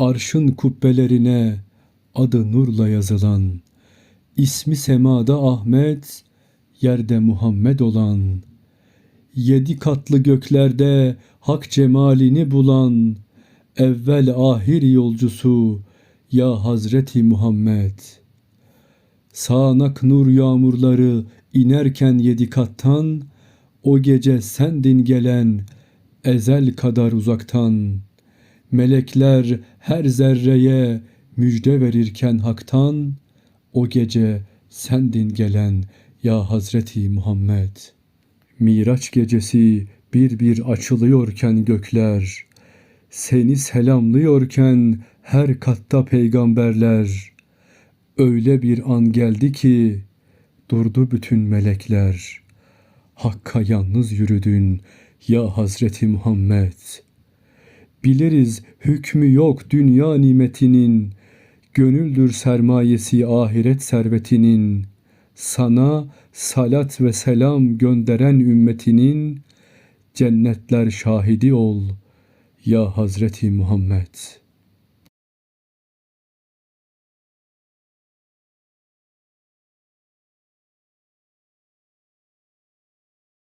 Arşın kubbelerine adı nurla yazılan, ismi semada Ahmet, yerde Muhammed olan, yedi katlı göklerde hak cemalini bulan, evvel ahir yolcusu ya Hazreti Muhammed. Sağanak nur yağmurları inerken yedi kattan, o gece sendin gelen ezel kadar uzaktan. Melekler her zerreye müjde verirken haktan, o gece sendin gelen ya Hazreti Muhammed. Miraç gecesi bir bir açılıyorken gökler, seni selamlıyorken her katta peygamberler, öyle bir an geldi ki durdu bütün melekler. Hakka yalnız yürüdün ya Hazreti Muhammed. Biliriz hükmü yok dünya nimetinin, gönüldür sermayesi ahiret servetinin. Sana salat ve selam gönderen ümmetinin cennetler şahidi ol ya Hazreti Muhammed.''